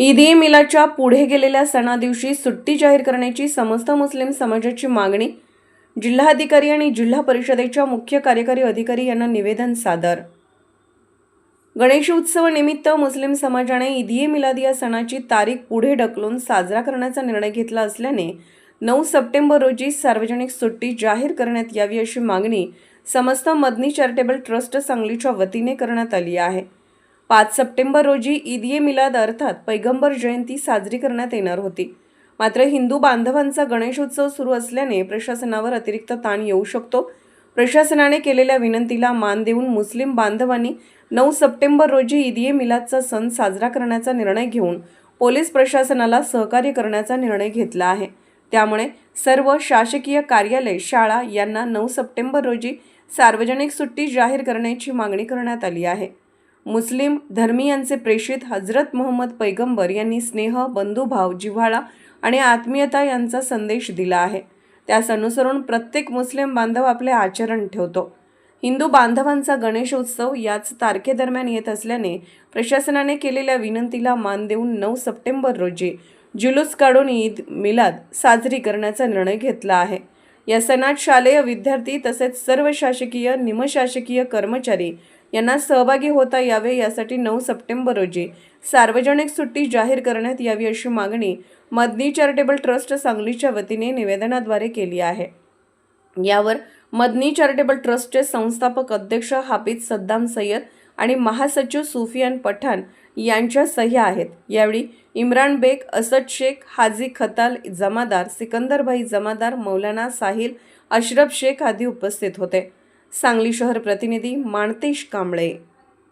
ईद ए मिलाच्या पुढे गेलेल्या सणादिवशी सुट्टी जाहीर करण्याची समस्त मुस्लिम समाजाची मागणी जिल्हाधिकारी आणि जिल्हा परिषदेच्या मुख्य कार्यकारी अधिकारी यांना निवेदन सादर. गणेश उत्सवानिमित्त मुस्लिम समाजाने ईद ए मिलाद या सणाची तारीख पुढे ढकलून साजरा करण्याचा निर्णय घेतला असल्याने नऊ सप्टेंबर रोजी सार्वजनिक सुट्टी जाहीर करण्यात यावी अशी मागणी समस्त मदनी चॅरिटेबल ट्रस्ट सांगलीच्या वतीने करण्यात आली आहे. पाच सप्टेंबर रोजी ईद ए मिलाद अर्थात पैगंबर जयंती साजरी करण्यात येणार होती. मात्र हिंदू बांधवांचा गणेशोत्सव सुरू असल्याने प्रशासनावर अतिरिक्त ताण येऊ शकतो. प्रशासनाने केलेल्या विनंतीला मान देऊन मुस्लिम बांधवांनी नऊ सप्टेंबर रोजी ईद ए मिलादचा सण साजरा करण्याचा निर्णय घेऊन पोलीस प्रशासनाला सहकार्य करण्याचा निर्णय घेतला आहे. त्यामुळे सर्व शासकीय कार्यालय शाळा यांना नऊ सप्टेंबर रोजी सार्वजनिक सुट्टी जाहीर करण्याची मागणी करण्यात आली आहे. मुस्लिम धर्मीयांचे प्रेषित हजरत मोहम्मद पैगंबर यांनी स्नेह बंधुभाव जिव्हाळा आणि आत्मीयता यांचा संदेश दिला आहे. त्यास अनुसरून प्रत्येक मुस्लिम बांधव आपले आचरण ठेवतो. हिंदू बांधवांचा गणेशोत्सव याच तारखेदरम्यान येत असल्याने प्रशासनाने केलेल्या विनंतीला मान देऊन नऊ सप्टेंबर रोजी जुलूस काढून ईद मिलाद साजरी करण्याचा निर्णय घेतला आहे. या सणात शालेय विद्यार्थी तसेच सर्व शासकीय निमशासकीय कर्मचारी यांना सहभागी होता यावे यासाठी नऊ सप्टेंबर रोजी सार्वजनिक सुट्टी जाहीर करण्यात यावी अशी मागणी मदनी चॅरिटेबल ट्रस्ट सांगलीच्या वतीने निवेदनाद्वारे केली आहे. यावर मदनी चॅरिटेबल ट्रस्टचे संस्थापक अध्यक्ष हाफिज सद्दाम सय्यद आणि महासचिव सुफियान पठाण यांच्या सह्या आहेत. यावेळी इम्रान बेग असद शेख हाजी खताल जमादार सिकंदरभाई जमादार मौलाना साहिल अशरफ शेख आदी उपस्थित होते. सांगली शहर प्रतिनिधी माणतेश कांबळे.